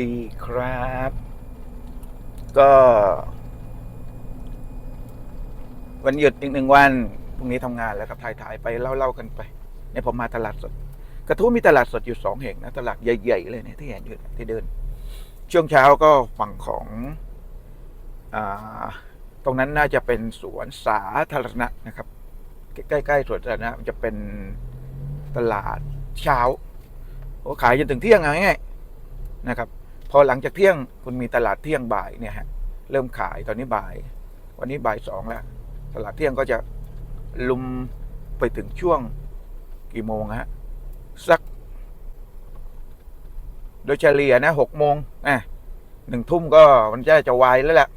ดีครับ ก็ วันหยุดอีกหนึ่งวันพรุ่งนี้ทำงานแล้วครับถ่ายถ่ายๆไปเล่าๆกันไปเนี่ยผมมาตลาดสด กระทู้มีตลาดสดอยู่สองแห่งนะตลาดใหญ่ ๆ เลยเนี่ยที่เห็นอยู่ที่เดิน ช่วงเช้าก็ฝั่งของอตรงนั้นน่าจะเป็นสวนสาธารณะนะครับ ใกล้ๆสวนสาธารณะมันจะเป็นตลาดเช้าโอ้ขายจนถึงเที่ยงเอาง่ายๆนะครับ พอหลังจากเที่ยงคุณมีตลาดเที่ยงบ่ายเนี่ยฮะเริ่มขายตอนนี้บ่าย วันนี้บ่ายสองแล้ว ตลาดเที่ยงก็จะลุมไปถึงช่วงกี่โมงฮะสัก โดยเฉลี่ยนะหกโมงอะหนึ่งทุ่มก็มันจะจะวายแล้วแหละ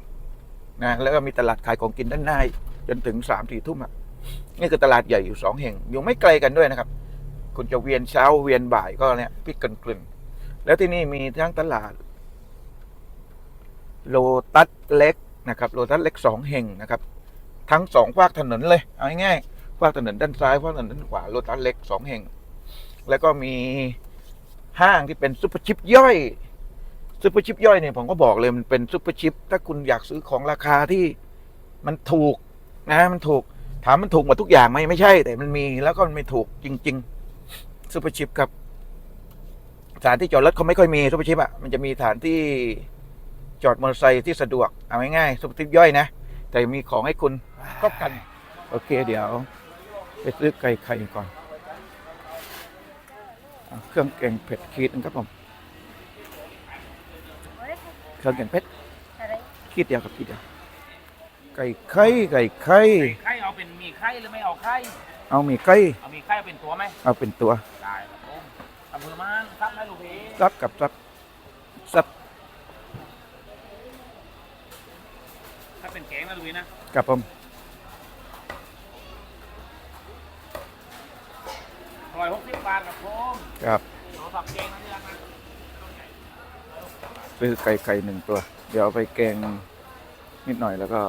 นะแล้วก็มีตลาดขายของกินด้านหน้าจนถึงสามสี่ทุ่มอะนี่คือตลาดใหญ่อยู่สองแห่ง อยู่ไม่ไกลกันด้วยนะครับ คุณจะเวียนเช้าเวียนบ่ายก็เนี่ยพิกกันกลึนแล้วที่นี่มีทั้งตลาด โลตัสเล็กนะครับโลตัสเล็กสองแห่งนะครับ ทั้งสองภาคถนนเลยเอาง่ายๆภาคถนนด้านซ้ายภาคถนนด้านขวาโลตัสเล็กสองแห่ง แล้วก็มีห้างที่เป็นซุปเปอร์ชิปย่อยซุปเปอร์ชิปย่อยเนี่ยผมก็บอกเลยมันเป็นซุปเปอร์ชิปถ้าคุณอยากซื้อของราคาที่มันถูกนะมันถูกถามมันถูกหมดทุกอย่างไหมไม่ใช่ แต่มันมีแล้วก็มันไม่ถูกจริงๆซุปเปอร์ชิปครับสถานที่จอดรถเขาไม่ค่อยมีซุปเปอร์ชิปอะมันจะมีสถานที่ จอดมอเตอร์ไซค์ที่สะดวก เอาง่ายๆซุปเปอร์ชิปย่อยนะ แต่มีของให้คุณก็กัน โอเค เดี๋ยว ไปซื้อไก่ไข่ก่อนเอาเครื่องแกงเผ็ดขีดหนึงครับผม เครื่องแกงเผ็ดขีดเดียวกับขีดเดียว ไก่ไข่ไก่ไข่ไข่เอาเป็นมีไข่หรือไม่เอาไข่ เอามีไก่เอามีไข่เอาเป็นตัวไหม เอาเป็นตัว ได้ครับผมอำเภอม่านซับไหมลูกพี่ซับกับซับซับ ถ้าเป็ นแกงนะลูกพี่นะกับผมร้อยหกสิบบาทครับผมกับเราสับแกงนะที่ร้านนะซื้อไก่ไข่หนึ่งตัว เดี๋ยวเอาไปแกงนิดหน่อยแล้วก็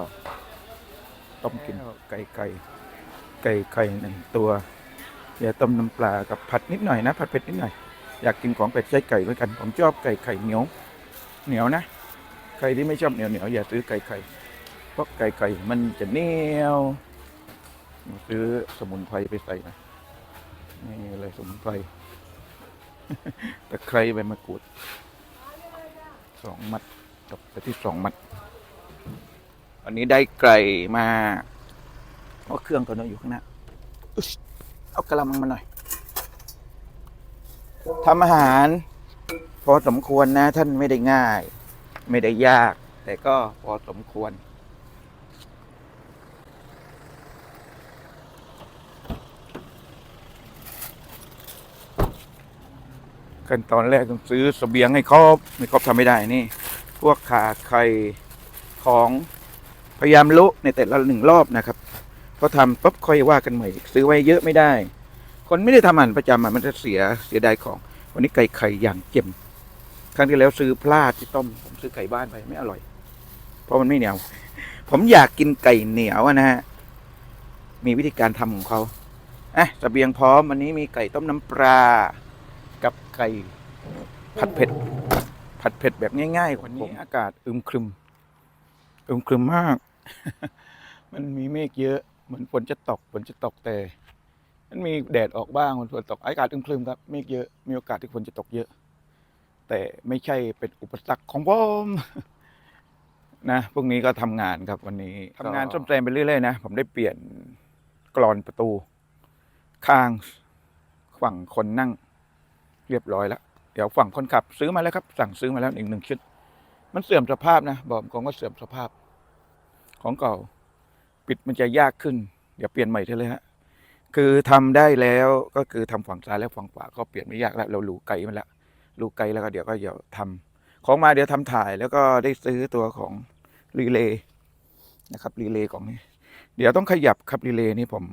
ต้มกินไก่ไก่ไก่ไข่หนึ่งตัวเดี๋ยวต้มน้ำปลากับผัดนิดหน่อยนะผัดเผ็ดนิดหน่อยอยากกินของเป็ดใช้ไก่ด้วยกันผมชอบไก่ไข่เหนียวเหนียวนะใครที่ไม่ชอบเหนียวเหนียวอย่าซื้อไก่ไข่ เพราะไก่ไข่มันจะเหนียวซื้อสมุนไพรไปใส่นะนี่เลยสมุนไพรตะไคร้ใบมะกรูดสองมัดตกไปที่สองมัดวันนี้ได้ไก่มาเอาเครื่องตัวนั้นอยู่ข้างหน้าเอากระมังมาหน่อยทำอาหาร พอสมควรนะท่านไม่ได้ง่าย ไม่ได้ยาก แต่ก็พอสมควร ขั้นตอนแรกต้องซื้อสเสบียงให้ครบไม่ครบทำไม่ได้นี่ พวกขาไข่ของพยายามลุในแต่ละหนึ่งรอบนะครับพอทำปุ๊บค่อยว่ากันใหม่ซื้อไว้เยอะไม่ได้ คนไม่ได้ทำอาหารประจำอะมันจะเสียเสียดายของ วันนี้ไก่ไข่อย่างเจ็มครั้งที่แล้วซื้อพลาดที่ต้มผมซื้อไก่บ้านไปไม่อร่อย เพราะมันไม่เหนียว ผมอยากกินไก่เหนียวนะฮะมีวิธีการทำของเขาอะเสบียงพร้อมวันนี้มีไก่ต้มน้ำปลา ไก่ผัดเผ็ด ผัดเผ็ดแบบง่ายๆวันนี้อากาศอึมครึม อึมครึมมาก มันมีเมฆเยอะ เหมือนฝนจะตกฝนจะตกแต่ มันมีแดดออกบ้างฝนตกอากาศอึมครึมครับเมฆเยอะมีโอกาสที่ฝนจะตกเยอะ แต่ไม่ใช่เป็นอุปสรรคของผมนะพรุ่งนี้ก็ทำงานครับวันนี้ทำงานซ่อมแซมไปเรื่อยๆนะผมได้เปลี่ยนกรอนประตู ข้างฝั่งคนนั่ง เรียบร้อยแล้วเดี๋ยวฝั่งคนขับซื้อมาแล้วครับ สั่งซื้อมาแล้วอีกหนึ่งชุด มันเสื่อมสภาพนะบอกกงก็เสื่อมสภาพ ของเก่า ปิดมันจะยากขึ้นเดี๋ยวเปลี่ยนใหม่เถอะเลยฮะคือทำได้แล้วก็คือทำฝั่งซ้ายและฝั่งขวาก็เปลี่ยนไม่ยากแล้วเรารู้ไกลมันแล้วรู้ไกลแล้วก็เดี๋ยวก็เดี๋ยวทำของมาเดี๋ยวทำถ่ายแล้วก็ได้ซื้อตัวของรีเลย์นะครับรีเลย์ของนี้เดี๋ยวต้องขยับครับรีเลย์นี่ผม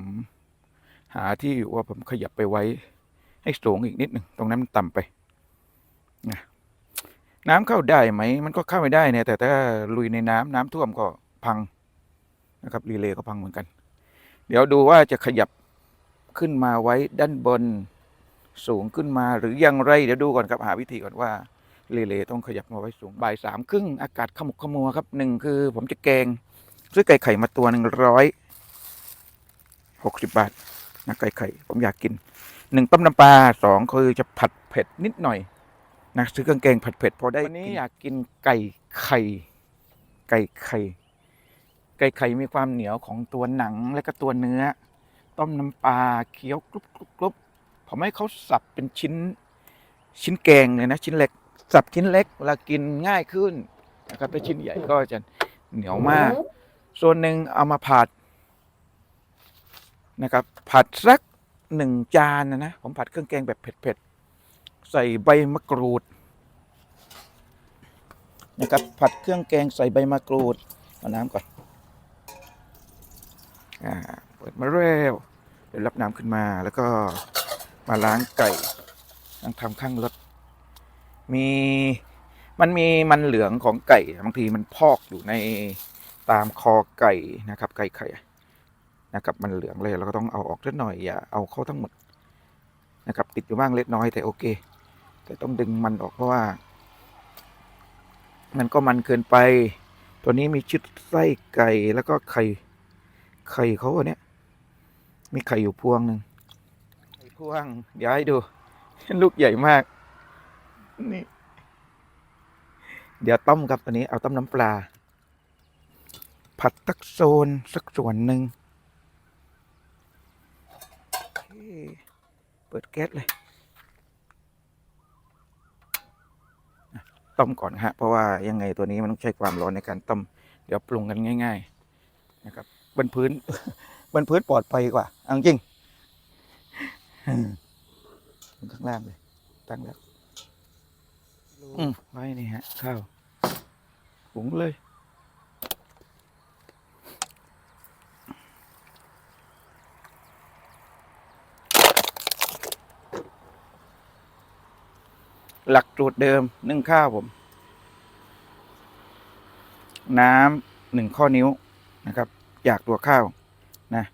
หาที่อยู่ว่าผมขยับไปไว้ ให้สูงอีกนิดหนึ่งตรงนั้นมันต่ำไปนะน้ำเข้าได้ไหม มันก็เข้าไม่ได้เนี่ย แต่ถ้าลุยในน้ำน้ำท่วมก็พังนะครับรีเลย์ก็พังเหมือนกัน เดี๋ยวดูว่าจะขยับขึ้นมาไว้ด้านบนสูงขึ้นมาหรือยังไร เดี๋ยวดูก่อนครับหาวิธีก่อนว่ารีเลเลต้องขยับมาไว้สูงบ่ายสามครึ่งอากาศขมุกขมัวครับหนึ่งคือ ผมจะแกงซื้อไก่ไข่มาตัวหนึ่งร้อยหกสิบบาทนะไก่ไข่ ผมอยากกิน หนึ่งต้มน้ำปลาสองคือจะผัดเผ็ดนิดหน่อยนะซื้อเครื่องแกงผัดเผ็ดพอได้วันนี้อยากกินไก่ไข่ ไก่ไข่ ไก่ไข่มีความเหนียวของตัวหนังและก็ตัวเนื้อ ต้มน้ำปลาเคี้ยวกรุบกรุบกรุบผมให้เขาสับเป็นชิ้น ชิ้นแกงเลยนะชิ้นเล็ก สับชิ้นเล็กเวลากินง่ายขึ้นนะครับถ้าชิ้นใหญ่ก็จะเหนียวมาก ส่วนหนึ่งเอามาผัดนะครับ ผัดสัก หนึ่งจานนะนะผมผัดเครื่องแกงแบบเผ็ดๆใส่ใบมะกรูดนะครับผัดเครื่องแกงใส่ใบมะกรูดเอาน้ำก่อนอ่าเปิดมาเร็วเดี๋ยวรับน้ำขึ้นมาแล้วก็มาล้างไก่ล้างทำข้างรถมีมันมีมันเหลืองของไก่บางทีมันพอกอยู่ในตามคอไก่นะครับ ไก่ไข่ นะครับมันเหลืองเลยเราก็ต้องเอาออกนิดหน่อยอย่าเอาเข้าทั้งหมดนะครับติดอยู่บ้างเล็กน้อยแต่โอเค แต่ต้องดึงมันออกเพราะว่า มันก็มันเกินไป ตัวนี้มีชุดไส้ไก่แล้วก็ไข่ไข่เขาเนี่ยมีไข่อยู่พวงหนึ่งไข่พวงเดี๋ยวให้ดู ลูกใหญ่มากนี่เดี๋ยวต้มครับตัวนี้เอาต้มน้ำปลา ผัดตักโซนสักส่วนหนึ่งโอเคเปิดแก๊สเลยต้มก่อนฮะเพราะว่ายังไงตัวนี้มันต้องใช้ความร้อนในการต้มเดี๋ยวปรุงกันง่าย ๆ นะครับบนพื้นบนพื้นปลอดภัยกว่าเอาจริงข้างล่างเลย ตั้งแล้วอืมไว้นี่ฮะข้าวหุงเลย หลักสูตรเดิมนึ่งข้าวผม น้ำหนึ่งข้อนิ้วนะครับ จากตัวข้าวนะ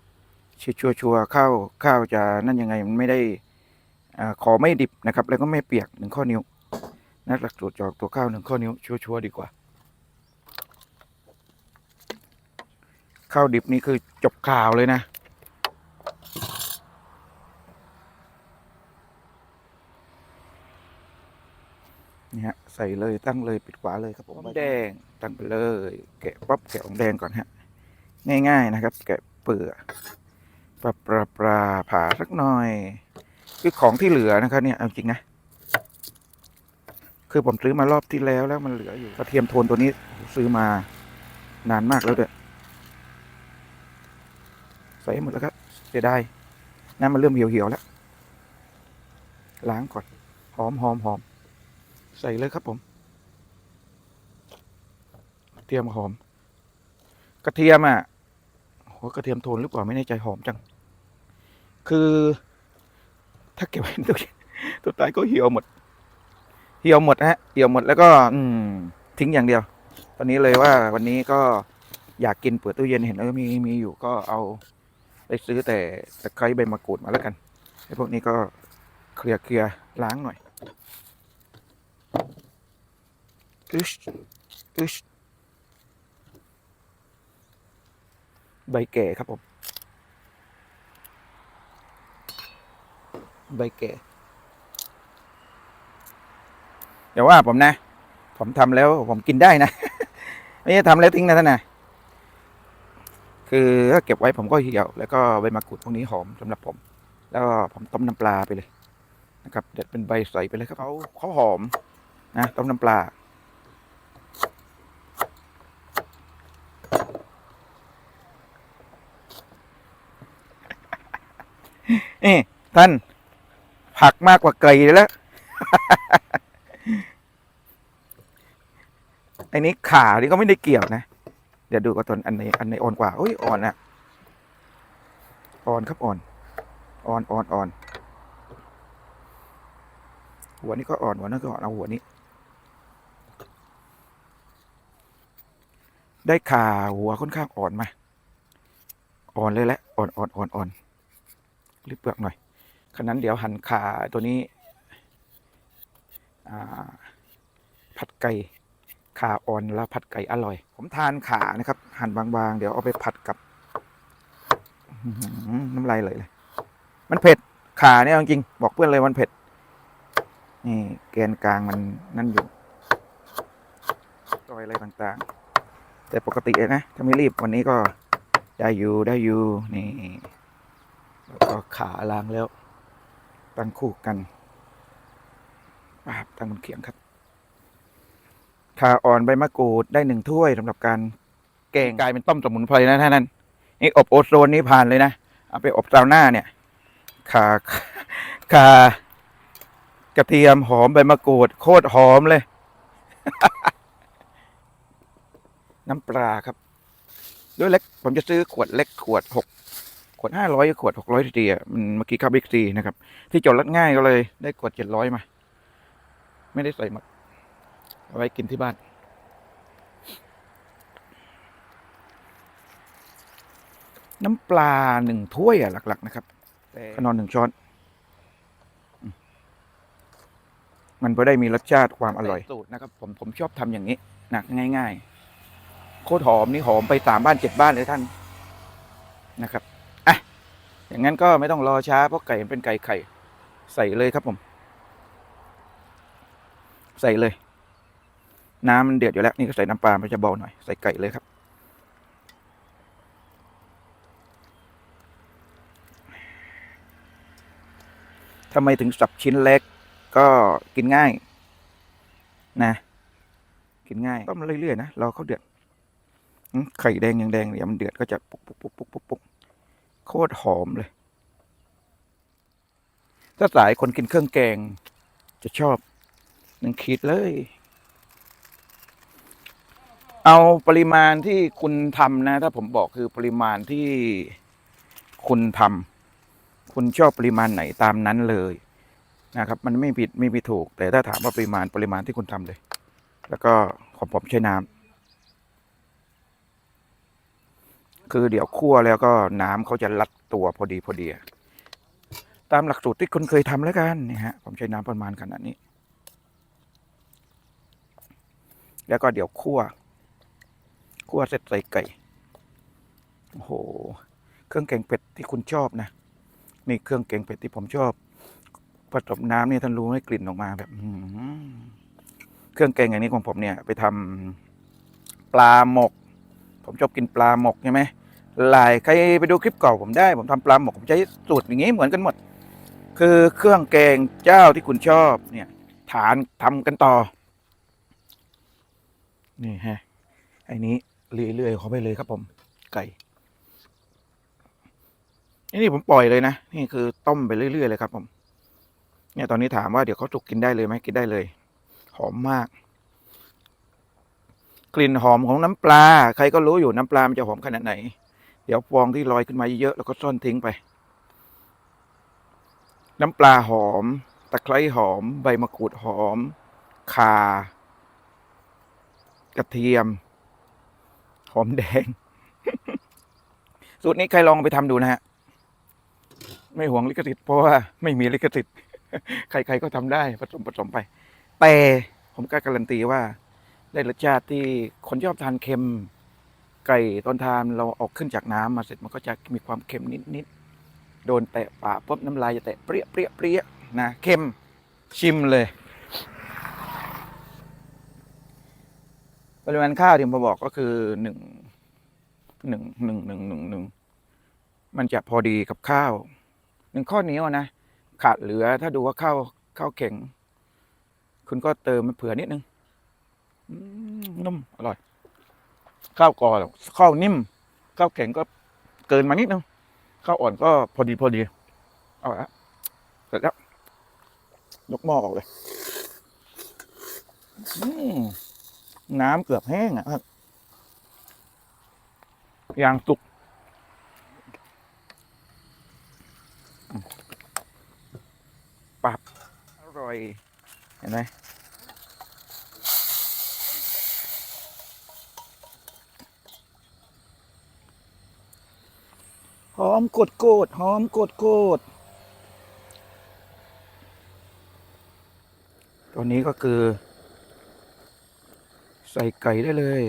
ชัวชัวร์ข้าวข้าวจะนั่นยังไงมันไม่ได้อาขอไม่ดิบนะครับ แล้วก็ไม่เปียกหนึ่งข้อนิ้วนะหลักสูตรจากตัวข้าวหนึ่งข้อนิ้วชัวร์ชัวดีกว่าข้าวดิบนี่คือจบข่าวเลยนะ ฮะ ใส่เลยตั้งเลยปิดฝาเลยครับผมหอมแดงตั้งไปเลย แกะป๊อบแกะหอมแดงก่อนฮะ ง่ายๆนะครับ แกะเปลือกปลาปลาปลาผ่าสักหน่อย คือของที่เหลือนะครับเนี่ยเอาจริงนะคือผมซื้อมารอบที่แล้วแล้วมันเหลืออยู่กระเทียมโทนตัวนี้ซื้อมานานมากแล้วด้วยใส่ให้หมดแล้วครับเสียดายน้ำมันเริ่มเหี่ยวๆแล้ว ล้างก่อน หอมหอมหอม ใส่เลยครับผมกระเทียมหอม กระเทียมอะโหกระเทียมโทนหรือเปล่าไม่แน่ใจหอมจัง คือ ถ้าเก็บไว้ตู้เย็นตัวตายก็เหี่ยวหมด เหี่ยวหมดฮะ เหี่ยวหมดแล้วก็ อืม ทิ้งอย่างเดียว ตอนนี้เลยว่าวันนี้ก็อยากกินเปิดตู้เย็นเห็นเออมีมีอยู่ก็เอาไปซื้อแต่ตะไคร้ใบมะกรูดมาแล้วกันไอ้พวกนี้ก็เคลียร์เคลียร์ล้างหน่อย อึชอึชใบแก่ครับผม ใบแก่อย่าว่าผมนะ ผมทำแล้วผมกินได้นะ ไม่ใช่ทำแล้วทิ้งนะท่านนะคือถ้าเก็บไว้ผมก็เหี่ยว แล้วก็ใบมะกรูดพวกนี้หอมสำหรับผม แล้วก็ผมต้มน้ำปลาไปเลยนะครับเด็ดเป็นใบใสไปเลยครับเขาเขาหอม นะต้มน้ำปลา เอ้ท่าน ผักมากกว่าไก่แล้วอ้นี้ขานี่ก็ไม่ได้เกี่ยวนะ เดี๋ยวดูก่อนตัวอันไหนอันไหนอ่อนกว่าอุ้ยอ่อนอะอ่อนครับอ่อน อ่อนอ่อนอ่อนหัวนี้ก็อ่อนหัวนั้นก็อ่อนเอาหัวนี้ ได้ขาหัวค่อนข้างอ่อนมา อ่อนเลยแหละ อ่อนอ่อนอ่อนอ่อนรีบเปลือกหน่อยขณะนั้นเดี๋ยวหั่นขาตัวนี้ผัดไก่ขาอ่อนแล้วผัดไก่อร่อย ผมทานขานะครับ หั่นบางๆ เดี๋ยวเอาไปผัดกับน้ำลายไหลเลย มันเผ็ดขาเนี่ยจริงบอกเพื่อนเลยมันเผ็ด นี่แกนกลางมันนั่นอยู่ตอยอะไรต่างๆ แต่ปกตินะถ้าไม่รีบวันนี้ก็ได้อยู่ได้อยู่นี่แล้วก็ขาล้างแล้ว ตั้งคู่กันปาบตั้งบนเขียงครับขาอ่อนใบมะกรูดได้หนึ่งถ้วยสำหรับการแกงกลายเป็นต้มสมุนไพรนะท่านนั้นนี่อบโอโซนนี่ผ่านเลยนะเอาไปอบซาวน่าเนี่ยขาขากระเทียมหอมใบมะกรูดโคตรหอมเลย น้ำปลาครับด้วยเล็กผมจะซื้อขวดเล็กขวดหกขวดห้าร้อยขวดหกร้อยทีอะมันเมื่อกี้เข้าบิ๊กซีนะครับ ที่จอดรถง่ายก็เลย ได้ขวดเจ็ดร้อยมา ไม่ได้ใส่หมดเอาไว้กินที่บ้าน น้ำปลาหนึ่งถ้วยอะหลัก ๆ นะครับขนอนหนึ่งช้อนอืมมันก็ได้มีรสชาติความอร่อยสูตรนะครับ ผมผมชอบทำอย่างนี้นะง่าย ๆ โคตรหอมนี่หอมไปสามบ้านเจ็ดบ้านเลยท่านนะครับอะอย่างนั้นก็ไม่ต้องรอช้าเพราะไก่มันเป็นไก่ไข่ใส่เลยครับผม ใส่เลย น้ำมันเดือดอยู่แล้ว นี่ก็ใส่น้ำปลามันจะเบาหน่อย ใส่ไก่เลยครับ ทำไมถึงสับชิ้นเล็กก็กินง่าย นะ กินง่าย ต้มเรื่อยๆนะ รอเขาเดือด ไข่แดงยังแดงเดี๋ยมันเดือดก็จะปุ๊กปุ๊กปุ๊กปุ๊กปุ๊กปุ๊กโคตรหอมเลย ถ้าสายคนกินเครื่องแกง จะชอบหนึ่งขีดเลย เอาปริมาณที่คุณทำนะ ถ้าผมบอกคือปริมาณที่คุณทำคุณชอบปริมาณไหนตามนั้นเลยนะครับ มันไม่ผิดไม่ผิดถูก แต่ถ้าถามว่าปริมาณปริมาณที่คุณทำเลย แล้วก็ของผมใช้น้ำ คือเดี๋ยวคั่วแล้วก็น้ำเขาจะรัดตัวพอดีพอดี ตามหลักสูตรที่คุณเคยทำแล้วกันนี่ฮะผมใช้น้ำประมาณขนาดนี้ แล้วก็เดี๋ยวคั่วคั่วเสร็จใส่ไก่โอ้โหเครื่องแกงเป็ดที่คุณชอบนะนี่เครื่องแกงเป็ดที่ผมชอบผสมน้ำนี่ท่านรู้ไหมกลิ่นออกมาแบบเครื่องแกงอย่างนี้ของผมเนี่ย ไปทำปลาหมก ผมชอบกินปลาหมกใช่ไหมหลายใครไปดูคลิปเก่าผมได้ ผมทำปลาหมกผมใช้สูตรอย่างนี้เหมือนกันหมด คือเครื่องแกงเจ้าที่คุณชอบเนี่ย ฐานทำกันต่อ นี่ฮะไอ้นี้เรื่อยๆเขาไปเลยครับผมไก่นนี่ผมปล่อยเลยนะนี่คือต้มไปเรื่อยๆเลยครับผม เนี่ยตอนนี้ถามว่าเดี๋ยวเขาสุกกินได้เลยไหมกินได้เลย หอมมาก กลิ่นหอมของน้ำปลา ใครก็รู้อยู่น้ำปลามันจะหอมขนาดไหน เดี๋ยวฟองที่ลอยขึ้นมาเยอะๆแล้วก็ซ่อนทิ้งไป น้ำปลาหอม ตะไคร้หอม ใบมะกรูดหอมข่ากระเทียม หอมแดง สูตรนี้ใครลองไปทำดูนะฮะ ไม่ห่วงลิขสิทธิ์เพราะว่าไม่มีลิขสิทธิ์ ใครๆก็ทำได้ผสมผสมไป แต่ผมกล้าการันตีว่า ได้รสชาติที่คนชอบทานเค็ม ไก่ตอนทานเราออกขึ้นจากน้ำมาเสร็จมันก็จะมีความเค็มนิดๆโดนแตะปากปุ๊บน้ำลายจะแตะเปรี้ยเปรี้ยเปรี้ยนะเค็มชิมเลยปริมาณข้าวที่ผมบอกก็คือหนึ่งหนึ่งหนึ่งหนึ่งหนึ่งหนึ่งมันจะพอดีกับข้าวหนึ่งข้อนี้วนะ ขาดเหลือถ้าดูว่าข้าวข้าวแข็ง คุณก็เติมเผื่อนิดนึง นุ่มอร่อย ข้าวกรอบข้าวนิ่ม ข้าวแข็งก็เกินมานิดนึงข้าวอ่อนก็พอดีพอดี เอาละเสร็จแล้วยกหม้อออกเลยน้ำเกือบแห้งอะครับยางสุกปับอร่อย เห็นไหม หอมกดโกดหอมกดโกดตัวนี้ก็คือ ใส่ไก่ได้เลย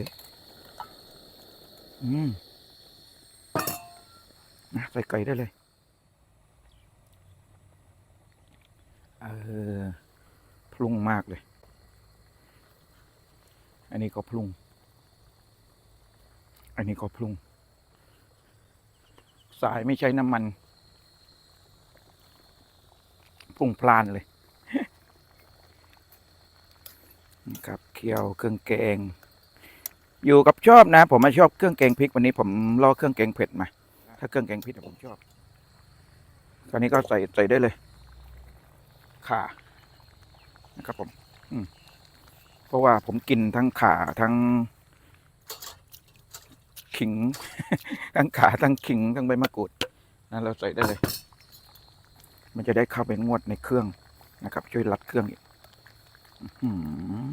อืมนะใส่ไก่ได้เลย เออพรุงมากเลย อันนี้ก็พรุง อันนี้ก็พรุง สายไม่ใช้น้ำมันพรุงพลานเลยครับเคี่ยวเครื่องแกง อยู่กับชอบนะ ผมมาชอบเครื่องแกงพริกวันนี้ผมลอกเครื่องแกงเผ็ดมา ถ้าเครื่องแกงพริกเนี่ยผมชอบคราวนี้ก็ใส่ใส่ได้เลยข่านะครับผม อืมเพราะว่าผมกินทั้งข่าทั้ง ขิง ทั้งขาทั้งขิงทั้งใบมะกรูดนะเราใส่ได้เลย มันจะได้เข้าไปงวดในเครื่องนะครับ ช่วยรัดเครื่องอีกอื้อหือ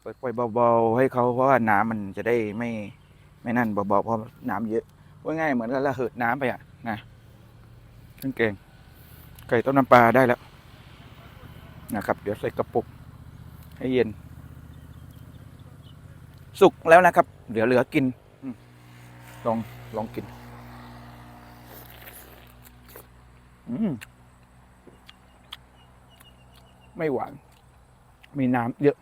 เปิดไฟเบาๆให้เขาเพราะว่าน้ำมันจะได้ไม่ไม่นั่นเบาๆเพราะน้ำเยอะว่าง่ายเหมือนกับระเหิดน้ำไปอะนะเครื่องแกงไก่ต้มน้ำปลาได้แล้วนะครับ เดี๋ยวใส่กระปุกให้เย็น สุกแล้วนะครับ เหลือเหลือกินลองลองกินอืมไม่หวาน มีน้ำเยอะ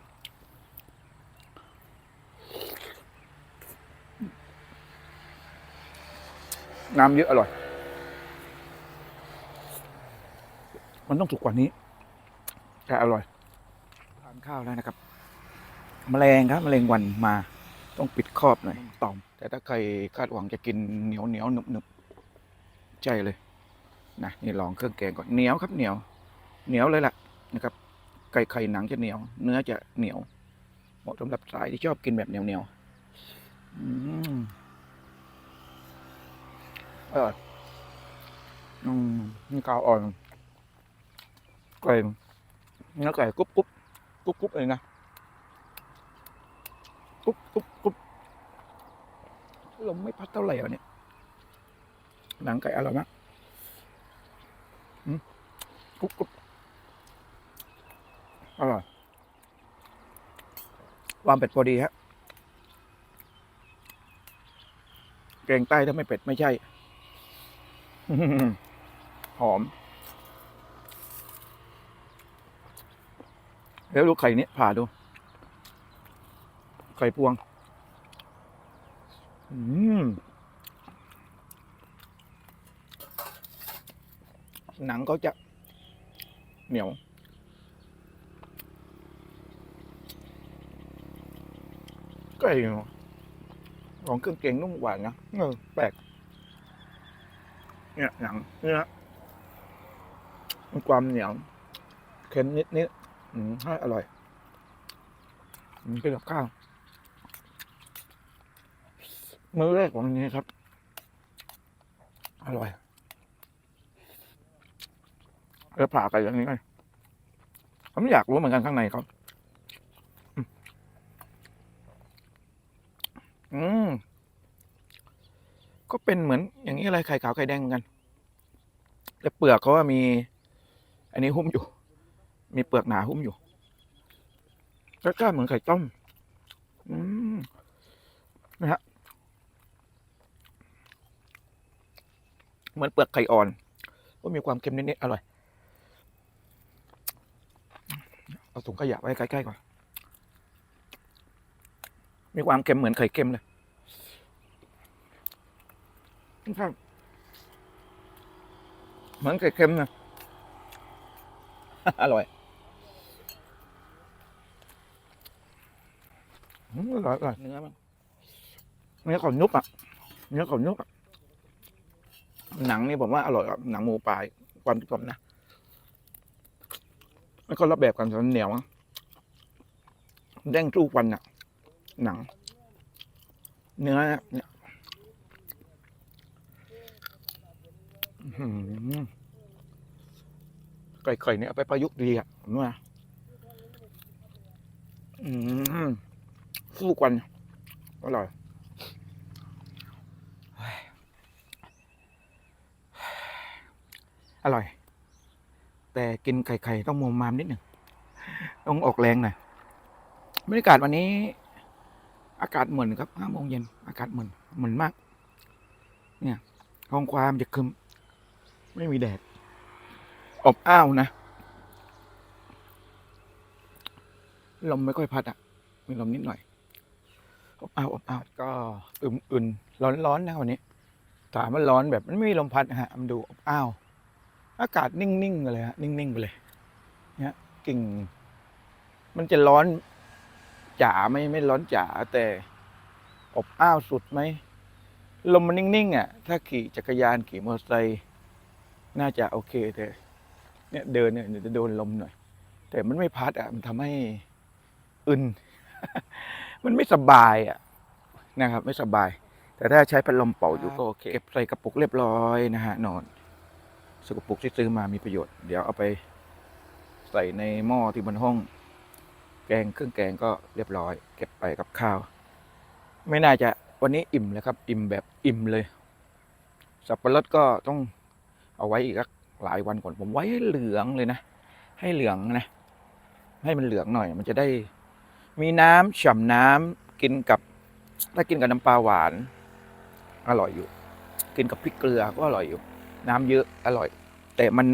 น้ำเยอะอร่อย มันต้องสุกกว่านี้ แต่อร่อย ทานข้าวแล้วนะครับ แมลงครับแมลงวันมาต้องปิดครอบหน่อยต่อม แต่ถ้าใครคาดหวังจะกินเหนียวเหนียวหนึบหนึบใจเลยนะนี่ลองเครื่องแกงก่อนเหนียวครับเหนียว เหนียวเลยล่ะนะครับ ไก่ไข่หนังจะเหนียว เนื้อจะเหนียวเหมาะสำหรับสายที่ชอบกินแบบเหนียวเหนียวอืมอร่อยอืมนี่กาวอ่อนไก่เนื้อไก่กรุบกรุบกรุบกรุบเองนะ กุ๊บกุ๊บกุ๊บลมไม่พัดเท่าไหร่อะเนี่ย หนังไก่อร่อยมากอืมกุ๊บกุ๊บอร่อยความเป็ดพอดีฮะแกงใต้ถ้าไม่เป็ดไม่ใช่ หอม แล้วดูไข่นี้ผ่าดู ไข่พวง อืม หนังก็จะเหนียว ไก่ของเครื่องเกงนุ่มหวานนะเออแปลก เนี่ยหนังเนื้อมีความเหนียวเค็มนิดนิดอืมให้อร่อยอืมเป็นกับข้าว มื้อแรกของวันนี้ครับ อร่อยแล้วผ่าไก่อย่างนี้ไงผมอยากรู้เหมือนกันข้างในเขาอืม ก็เป็นเหมือนอย่างนี้อะไรไข่ขาวไข่แดงเหมือนกัน แต่เปลือกเขาว่ามี อันนี้หุ้มอยู่ มีเปลือกหนาหุ้มอยู่รสชาติเหมือนไข่ต้ม อืมนะฮะ เหมือนเปลือกไข่อ่อน ก็มีความเค็มนิดๆอร่อย เอาถุงขยะไว้ใกล้ๆก่อน มีความเค็มเหมือนไข่เค็มเลยครับเหมือนไข่เค็มนะอร่อยอืมอร่อยอร่อยเนื้อมันเนื้อขอนนุบอะเนื้อขอนนุบอะ หนังนี่ผมว่าอร่อยกว่าหนังหมูปลายความคิดผมนะมันก็รับแบบกันแต่มันเหนียวอะเด้งสู้ฟันอะหนัง เนื้อเนี่ยไก่ๆเนี่ยไปประยุกต์ดีอะผมว่าอืมสู้กันอร่อยเฮ้ย อร่อย แต่กินไข่ๆต้องมุมมามนิดหนึ่งต้องออกแรงหน่อยบรรยากาศวันนี้ อากาศเหมือนครับห้าโมงเย็นอากาศเหมือนเหมือนมาก เนี่ยท้องความจะคึมไม่มีแดดอบอ้าวนะลมไม่ค่อยพัดอะมีลมนิดหน่อยอบอ้าวอบอ้าวก็อึมอึนร้อนร้อนๆนะวันนี้ถามว่าร้อนแบบมันไม่มีลมพัดฮะมันดูอบอ้าว อากาศนิ่งๆไปเลยฮะนิ่งๆไปเลยเนี่ยกิ่ง มันจะร้อนจ๋าไม่ไม่ร้อนจ๋าแต่อบอ้าวสุดไหมลมมันนิ่งๆอะ ถ้าขี่จักรยานขี่มอเตอร์ไซค์น่าจะโอเคแต่เนี่ยเดินเนี่ยจะโดนลมหน่อย แต่มันไม่พัดอะมันทำให้อึนมันไม่สบายอะนะครับ ไม่สบาย แต่ถ้าใช้พัดลมเป่าอยู่ก็โอเคเก็บใส่กระปุกเรียบร้อยนะฮะนอน สกปุกที่ซื้อมามีประโยชน์ เดี๋ยวเอาไปใส่ในหม้อที่บนห้อง แกงเครื่องแกงก็เรียบร้อย เก็บไปกับข้าว ไม่น่าจะวันนี้อิ่มแล้วครับ อิ่มแบบอิ่มเลย สับปะรดก็ต้องเอาไว้อีกหลายวันก่อนผมไว้ให้เหลืองเลยนะ ให้เหลืองนะ ให้มันเหลืองหน่อย มันจะได้ มีน้ำฉ่ำน้ำกินกับถ้ากินกับน้ำปลาหวาน อร่อยอยู่ กินกับพริกเกลือก็อร่อยอยู่ น้ำเยอะอร่อย แต่มัน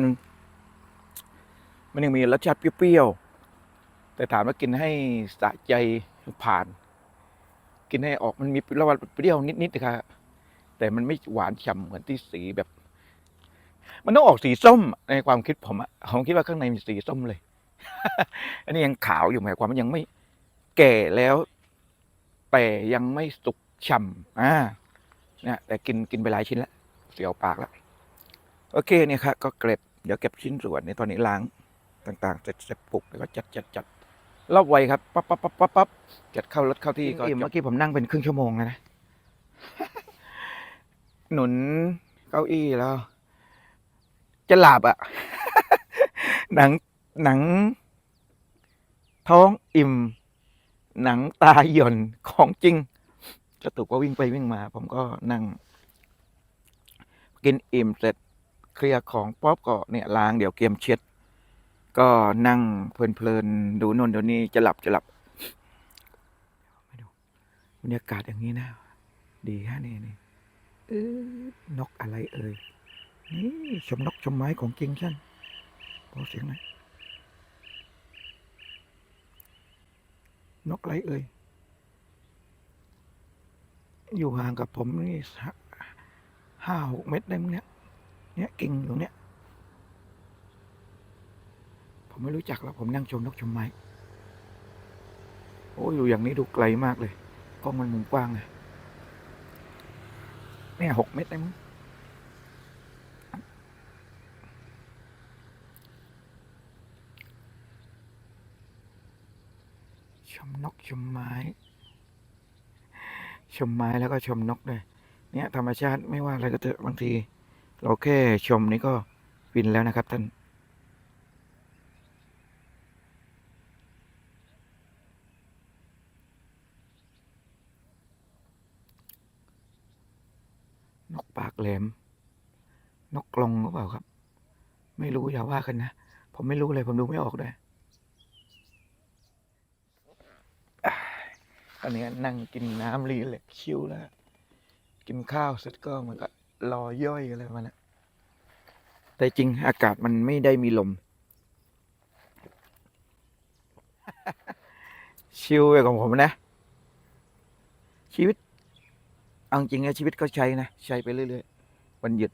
มันยังมีรสชาติเปรี้ยวๆแต่ถามว่ากินให้สะใจผ่าน กินให้ออกมันมีรสเปรี้ยวนิดๆนะครับแต่มันไม่หวานฉ่ำเหมือนที่สีแบบ มันต้องออกสีส้มในความคิดผมอะผมคิดว่าข้างในมีสีส้มเลย อันนี้ยังขาวอยู่หมายความว่ายังไม่แก่แล้ว แต่ยังไม่สุกฉ่ำอ่าเนี่ยแต่กินกินไปหลายชิ้นแล้วเสียวปากแล้ว โอเคเนี่ยครับก็เก็บเดี๋ยวเก็บชิ้นส่วนในตอนนี้ล้างต่างๆเสร็จเสร็จปลุกแล้วก็จัดจัดจัดรอบไวครับปั๊บปั๊บปั๊บปั๊บปั๊บจัดเข้ารถเข้าที่ก็เมื่อกี้ผมนั่งเป็นครึ่งชั่วโมงแล้วนะหนุนเก้าอี้แล้ว จะหลับอะ หนังหนัง ท้องอิ่ม หนังตาหย่อนของจริงจะตุกก็วิ่งไปวิ่งมา ผมก็นั่ง กินอิ่มเสร็จ เคลียร์ของป๊อปก็เนี่ยล้างเดี๋ยวเกมเช็ด ก็นั่งเพลินๆดูนนดี๋ยวนี้จะหลับจะหลับมาดูบรรยากาศอย่างนี้นะ ดีฮะนี่นี่นกอะไรเอ่ยนี่ชมนกชมไม้ของจริงฉันพอเสียงไหนนกอะไรเอ่ย อยู่ห่างกับผมนี่ห้าหกเมตรได้มั้งเนี่ย เนี่ยกิ่งอยู่เนี่ยผมไม่รู้จักแล้วผมนั่งชมนกชมไม้โอ้อยู่อย่างนี้ดูไกลมากเลยกล้องมันมุมกว้างเลยเนี่ยหกเมตรได้มั้งชมนกชมไม้ ชมไม้แล้วก็ชมนกด้วยเนี่ยธรรมชาติไม่ว่าอะไรก็เถอะบางที เราแค่ชมนี่ก็ฟินแล้วนะครับท่านนกปากแหลม นกกลงหรือเปล่าครับ ไม่รู้อย่าว่ากันนะ ผมไม่รู้เลย ผมดูไม่ออกเลยอะตอนนี้นั่งกินน้ำรีเล็กชิวแล้ว กินข้าวเสร็จก็เหมันก็ รอย่อยอะไรประมาณนั้นแต่จริงอากาศมันไม่ได้มีลม ชิวไปของผมนะ ชีวิตเอาจริงนะชีวิตก็ใช้นะ ใช้ไปเรื่อยๆวันหยุด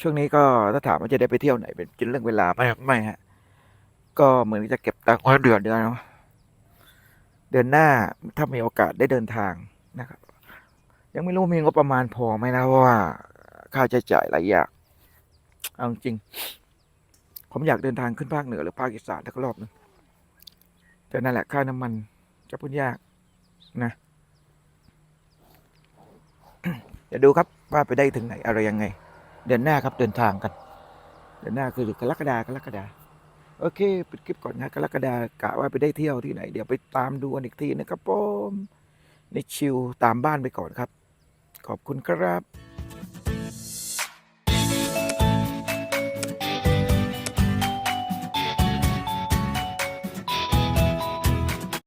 ช่วงนี้ก็ถ้าถามว่าจะได้ไปเที่ยวไหน เป็นกินเรื่องเวลาไม่ไม่ฮะ ก็เหมือนจะเก็บตังค์ไว้เดือนเดียวเนาะเดือนหน้าถ้ามีโอกาสได้เดินทางนะครับ ยังไม่รู้มีงบประมาณพอไหมนะเพราะว่าค่าใช้จ่ายหลายอย่างเอาจริง ผมอยากเดินทางขึ้นภาคเหนือหรือภาคอีสานสักรอบนึงแต่นั่นแหละค่าน้ำมันจะพูดยากนะเดี๋ยวดูครับว่าไปได้ถึงไหนอะไรยังไง เดือนหน้าครับเดินทางกัน เดือนหน้าคือกรกฎากรกฎาโอเคปิดคลิปก่อนนะกรกฎากะว่าไปได้เที่ยวที่ไหน เดี๋ยวไปตามดูกันอีกทีนะครับผมในชิวตามบ้านไปก่อนครับ ขอบคุณครับ